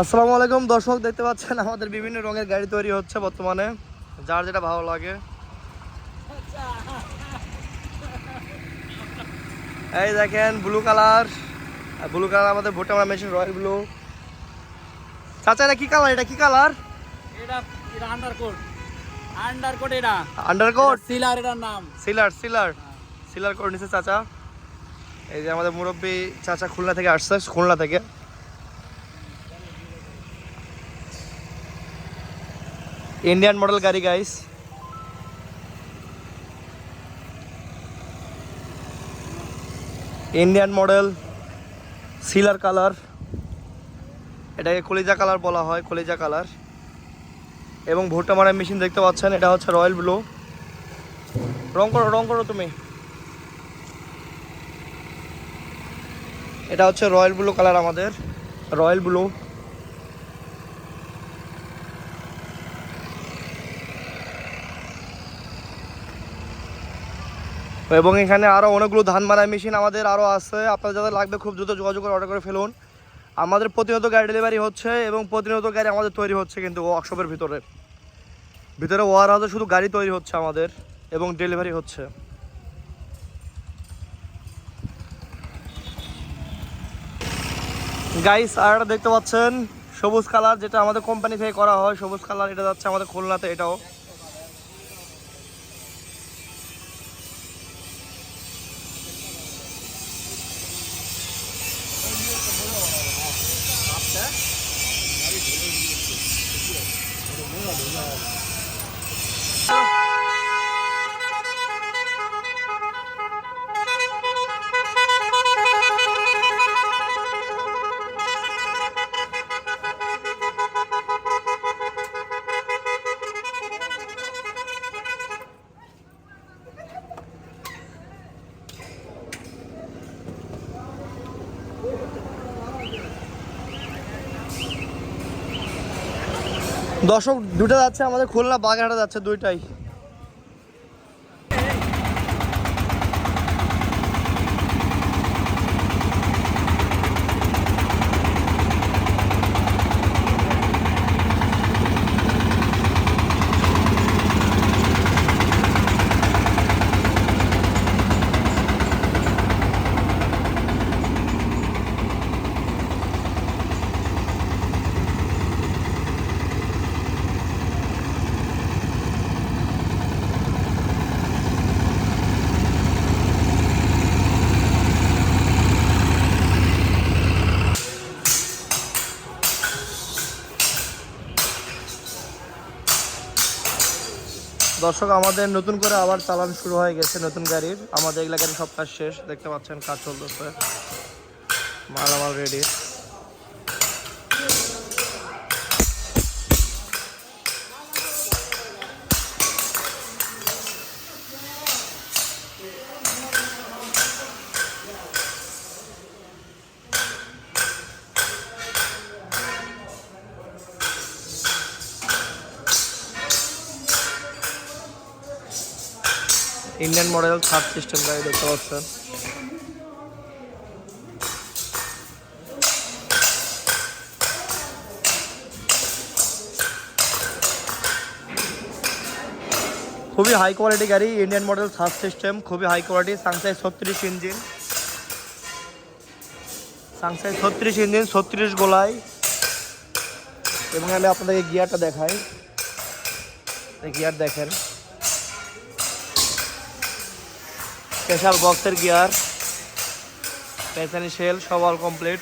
আসসালামু আলাইকুম দর্শক দেখতে পাচ্ছেন আমাদের বিভিন্ন রঙের গাড়ি তৈরি হচ্ছে বর্তমানে। যার যেটা ভালো লাগে। এই দেখেন ব্লু কালার ব্লু কালার আমাদের ভোটে আমরা মেশিন রয়্যাল ব্লু। চাচা এটা কি কালার এটা কি কালার এটা এটা আন্ডারকোট আন্ডারকোট এটা। আন্ডারকোট সিলার এটার নাম। সিলার সিলার সিলার করে নিছে চাচা। এই যে আমাদের মুরব্বী চাচা খুলনা থেকে আসছে খুলনা থেকে। ইন্ডিয়ান মডেল গাড়ি গাইস ইন্ডিয়ান মডেল সিলার কালার এটাকে কলিজা কালার বলা হয়, কলিজা কালার এবং ভুট্টা মারার মেশিন দেখতে পাচ্ছেন, এটা হচ্ছে রয়্যাল ব্লু। রং করো রং করো তুমি। এটা হচ্ছে রয়্যাল ব্লু কালার আমাদের, রয়্যাল ব্লু। এবং এখানে আরও অনেকগুলো ধান মারাই মেশিন আমাদের আরও আছে। আপনাদের যাদের লাগবে খুব দ্রুত যোগাযোগ করে অর্ডার করে ফেলুন। আমাদের প্রতিনিয়ত গাড়ি ডেলিভারি হচ্ছে এবং প্রতিনিয়ত গাড়ি আমাদের তৈরি হচ্ছে কিন্তু ওয়ার্কশপের ভিতরে। ভিতরে ওয়ার হাউসে শুধু গাড়ি তৈরি হচ্ছে আমাদের এবং ডেলিভারি হচ্ছে। গাইস আর দেখতে পাচ্ছেন, সবুজ কালার যেটা আমাদের কোম্পানি থেকে করা হয়, সবুজ কালার এটা যাচ্ছে আমাদের খুলনাতে এটাও। 오늘이어폰 시. দর্শক দুটা যাচ্ছে আমাদের খুলনা বাগেরহাটে যাচ্ছে দুইটাই। দর্শক, আমাদের নতুন করে আবার চালান শুরু হয়ে গেছে নতুন গাড়ির। আমাদের এলাকার সব কাজ শেষ, দেখতে পাচ্ছেন কাজ চলতেছে। মালামাল ready Indian model third system গাড়ি দেখতে পাচ্ছেন। খুবই হাই কোয়ালিটি গাড়ি ইন্ডিয়ান মডেল থার্ড সিস্টেম খুবই হাই কোয়ালিটি সাংসাই ছত্রিশ ইঞ্জিন সাংসাই ছত্রিশ ইঞ্জিন ছত্রিশ গোলাই। এবং আমি আপনাদেরকে গিয়ারটা দেখাই। গিয়ার দেখেন। স্পেশাল বক্সের গিয়ার পেছানি শেল সব অল কমপ্লিট